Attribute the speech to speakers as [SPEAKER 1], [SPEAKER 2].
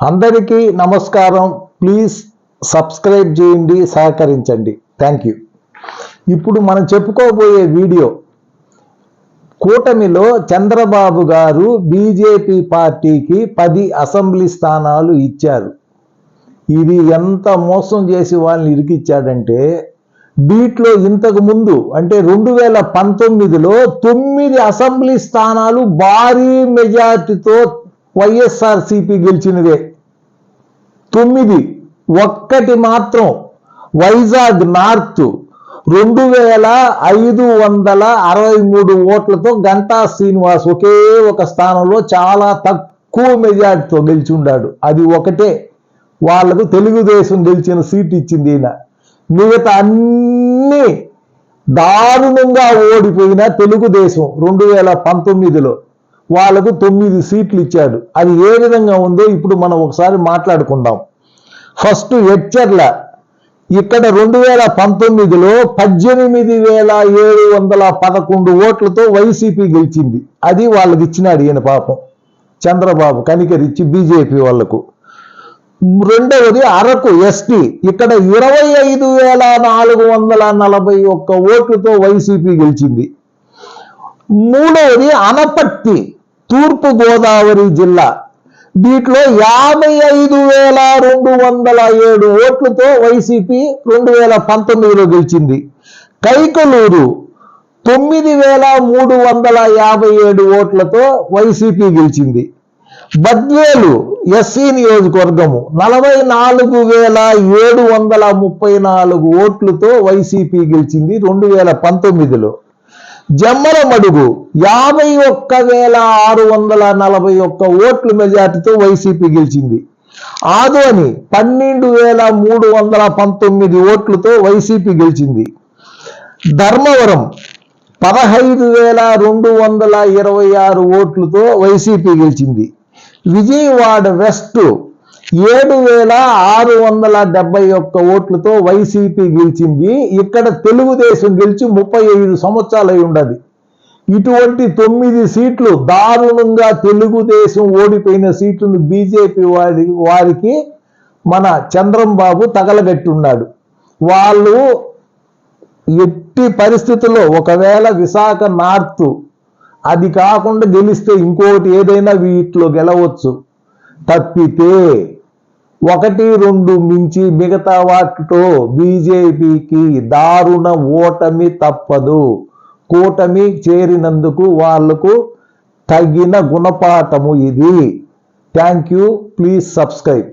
[SPEAKER 1] అందరికీ నమస్కారం. Please subscribe చేయండి సహకరించండి. Thank you. ఇప్పుడు మనం చెప్పుకోబోయే వీడియో కూటమిలో చంద్రబాబు గారు బీజేపీ పార్టీకి పది అసెంబ్లీ స్థానాలు ఇచ్చారు. ఇది ఎంత మోసం చేసి వాళ్ళని ఇరికిచ్చాడంటే బీట్లో ఇంతకు ముందు అంటే రెండు వేల పంతొమ్మిదిలో తొమ్మిది అసెంబ్లీ స్థానాలు భారీ మెజార్టీతో వైఎస్ఆర్సిపి గెలిచినదే. తొమ్మిది ఒక్కటి మాత్రం వైజాగ్ నార్త్ రెండు వేల ఐదు వందల అరవై మూడు ఓట్లతో గంటా శ్రీనివాస్ ఒకే ఒక స్థానంలో చాలా తక్కువ మెజార్టీతో గెలిచి ఉన్నాడు అది ఒకటే. వాళ్ళకు తెలుగుదేశం గెలిచిన సీట్ ఇచ్చింది ఈయన. మిగతా అన్ని దారుణంగా ఓడిపోయిన తెలుగుదేశం రెండు వేల పంతొమ్మిదిలో. వాళ్ళకు తొమ్మిది సీట్లు ఇచ్చాడు. అది ఏ విధంగా ఉందో ఇప్పుడు మనం ఒకసారి మాట్లాడుకుందాం. ఫస్ట్ హెచ్చర్ల ఇక్కడ రెండు వేల పంతొమ్మిదిలో పద్దెనిమిది వేల ఏడు వందల పదకొండు ఓట్లతో వైసీపీ గెలిచింది. అది వాళ్ళకి ఇచ్చినాడు ఈయన పాపం. చంద్రబాబు కనికరిచ్చి బీజేపీ వాళ్ళకు రెండవది అరకు ఎస్టీ. ఇక్కడ ఇరవై ఐదు వేల నాలుగు వందల నలభై ఒక్క ఓట్లతో వైసీపీ గెలిచింది. మూడవది అనపర్తి. తూర్పు గోదావరి జిల్లా. దీంట్లో యాభై ఐదు వేల రెండు వందల ఏడు ఓట్లతో వైసీపీ రెండు వేల పంతొమ్మిదిలో గెలిచింది. కైకలూరు తొమ్మిది వేల మూడు వందల యాభై ఏడు ఓట్లతో వైసీపీ గెలిచింది. బద్వేలు ఎస్సీ నియోజకవర్గము నలభై నాలుగు వేల ఏడు వందల ముప్పై నాలుగు ఓట్లతో వైసీపీ గెలిచింది రెండు వేల పంతొమ్మిదిలో. జమ్మల మడుగు యాభై ఒక్క వేల ఆరు వందల నలభై ఒక్క ఓట్ల మెజార్టీతో వైసీపీ గెలిచింది. ఆదోని పన్నెండు వేల మూడు వందల పంతొమ్మిది ఓట్లతో వైసీపీ గెలిచింది. ధర్మవరం పదహైదు వేల రెండు వందల ఇరవై ఆరు ఓట్లతో వైసీపీ గెలిచింది. విజయవాడ వెస్ట్ ఏడు వేల ఆరు వందల డెబ్బై ఒక్క ఓట్లతో వైసీపీ గెలిచింది. ఇక్కడ తెలుగుదేశం గెలిచి ముప్పై ఐదు సంవత్సరాలు అయి ఉండదు. ఇటువంటి తొమ్మిది సీట్లు దారుణంగా తెలుగుదేశం ఓడిపోయిన సీట్లను బీజేపీ వారి వారికి మన చంద్రంబాబు తగలగట్టున్నాడు. వాళ్ళు ఎట్టి పరిస్థితుల్లో ఒకవేళ విశాఖ నార్త్ అది కాకుండా గెలిస్తే ఇంకోటి ఏదైనా వీటిలో గెలవచ్చు. తప్పితే ఒకటి రెండు మించి మిగతా వాటితో బీజేపీకి దారుణ ఓటమి తప్పదు. కూటమి చేరినందుకు వాళ్ళకు తగిన గుణపాఠము ఇది. Thank you please subscribe